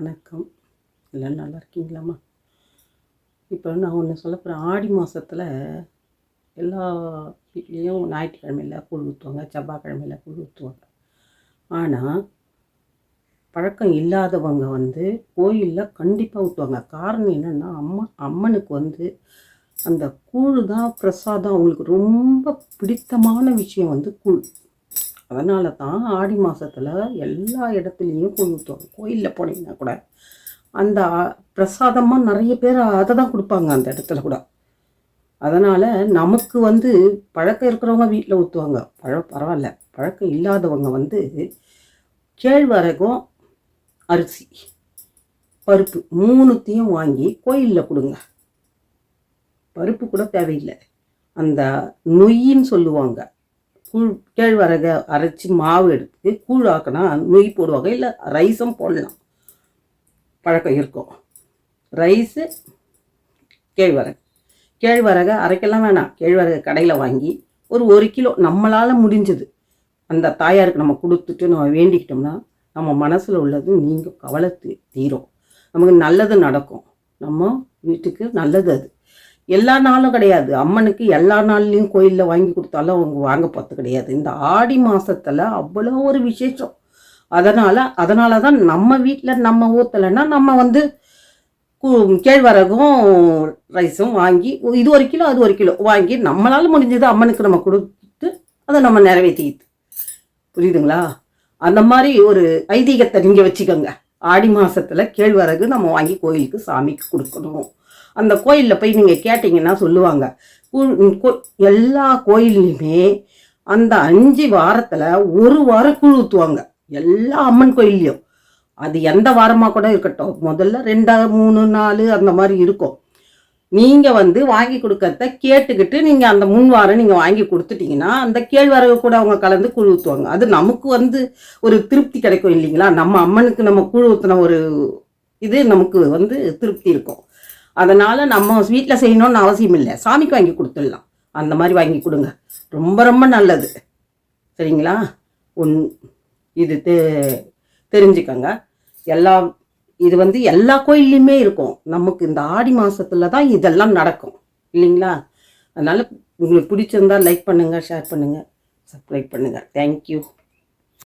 வணக்கம். எல்லாம் நல்லா இருக்கீங்களாம்மா? இப்போ நான் ஒன்று சொல்ல போகிறேன் ஆடி மாதத்தில் எல்லா வீட்லேயும் ஞாயிற்றுக்கிழமையில் கூழ் ஊற்றுவாங்க செவ்வாய்க்கிழமையில் கூழ் ஊற்றுவாங்க ஆனால் பழக்கம் இல்லாதவங்க வந்து கோயிலில் கண்டிப்பாக ஊற்றுவாங்க காரணம் என்னென்னா அம்மா அம்மனுக்கு வந்து அந்த கூழ் தான் பிரசாதம். அவங்களுக்கு ரொம்ப பிடித்தமான விஷயம் வந்து கூழ். அதனால தான் ஆடி மாதத்தில் எல்லா இடத்துலையும் கூழ் ஊற்றுவாங்க கோயிலில் போனீங்கன்னா கூட அந்த பிரசாதமாக நிறைய பேர் அதை தான் கொடுப்பாங்க அந்த இடத்துல கூட. அதனால் நமக்கு வந்து பழக்கம் இருக்கிறவங்க வீட்டில் ஊற்றுவாங்க பழ பரவாயில்ல. பழக்கம் இல்லாதவங்க வந்து கேழ்வரகும் அரிசி பருப்பு மூணுத்தையும் வாங்கி கோயிலில் கொடுங்க. பருப்பு கூட தேவையில்லை. அந்த நொய்யின்னு சொல்லுவாங்க. கூழ் கேழ்வரகை அரைச்சி மாவு எடுத்து கூழ் ஆக்கினா நெய் போடுவாங்க. இல்லை ரைஸும் போடலாம். பழக்கம் இருக்கும். ரைஸு கேழ்வரகு. கேழ்வரகை அரைக்கலாம் வேணாம். கேழ்வரகு கடையில் வாங்கி ஒரு ஒரு கிலோ நம்மளால் முடிஞ்சது. அந்த தாயாருக்கு நம்ம கொடுத்துட்டு நம்ம வேண்டிக்கிட்டோம்னா நம்ம மனசில் உள்ளது நீங்கள் கவலை தீ- தீரும். நமக்கு நல்லது நடக்கும். நம்ம வீட்டுக்கு நல்லது அது. எல்லா நாளும் கிடையாது. அம்மனுக்கு எல்லா நாள்லையும் கோயிலில் வாங்கி கொடுத்தாலும் அவங்க வாங்க போகிறது கிடையாது. இந்த ஆடி மாதத்தில் அவ்வளோ ஒரு விசேஷம். அதனால் அதனால தான் நம்ம வீட்டில் நம்ம ஊற்றலைன்னா நம்ம வந்து கேழ்வரகும் ரைஸும் வாங்கி இது ஒரு கிலோ அது ஒரு கிலோ வாங்கி நம்மளால் முடிஞ்சது அம்மனுக்கு நம்ம கொடுத்து அதை நம்ம நிறைவேற்றிக்கிது புரியுதுங்களா? அந்த மாதிரி ஒரு ஐதீகத்தை நீங்கள் வச்சுக்கோங்க. ஆடி மாதத்தில் கேழ்வரகு நம்ம வாங்கி கோயிலுக்கு சாமிக்கு கொடுக்கணும். அந்த கோயிலில் போய் நீங்கள் கேட்டிங்கன்னா சொல்லுவாங்க. கோ- எல்லா கோயில்லையுமே அந்த அஞ்சு வாரத்தில் ஒரு வாரம் கூழ் ஊற்றுவாங்க எல்லா அம்மன் கோயில்லையும். அது எந்த வாரமாக கூட இருக்கட்டும். முதல்ல ரெண்டா மூணு நாலு அந்த மாதிரி இருக்கும். நீங்கள் வந்து வாங்கி கொடுக்கறத கேட்டுக்கிட்டு நீங்கள் அந்த முன் வாரம் நீங்கள் வாங்கி கொடுத்துட்டீங்கன்னா அந்த கேழ்வரகு கூட அவங்க கலந்து குழு ஊற்றுவாங்க அது நமக்கு வந்து ஒரு திருப்தி கிடைக்கும் இல்லைங்களா? நம்ம அம்மனுக்கு நம்ம குழு ஊற்றின ஒரு இது நமக்கு வந்து திருப்தி இருக்கும். அதனால் நம்ம வீட்டில் செய்யணும்னு அவசியம் இல்லை. சாமிக்கு வாங்கி கொடுத்துடலாம். அந்த மாதிரி வாங்கி கொடுங்க. ரொம்ப ரொம்ப நல்லது. சரிங்களா? ஒன் இது தெ தெரிஞ்சுக்கங்க. எல்லா இது வந்து எல்லா கோயில்லையுமே இருக்கும். நமக்கு இந்த ஆடி மாதத்தில் தான் இதெல்லாம் நடக்கும். இல்லைங்களா? அதனால் உங்களுக்கு பிடிச்சிருந்தா லைக் பண்ணுங்கள் ஷேர் பண்ணுங்கள் சப்ஸ்கிரைப் பண்ணுங்கள் தேங்க்யூ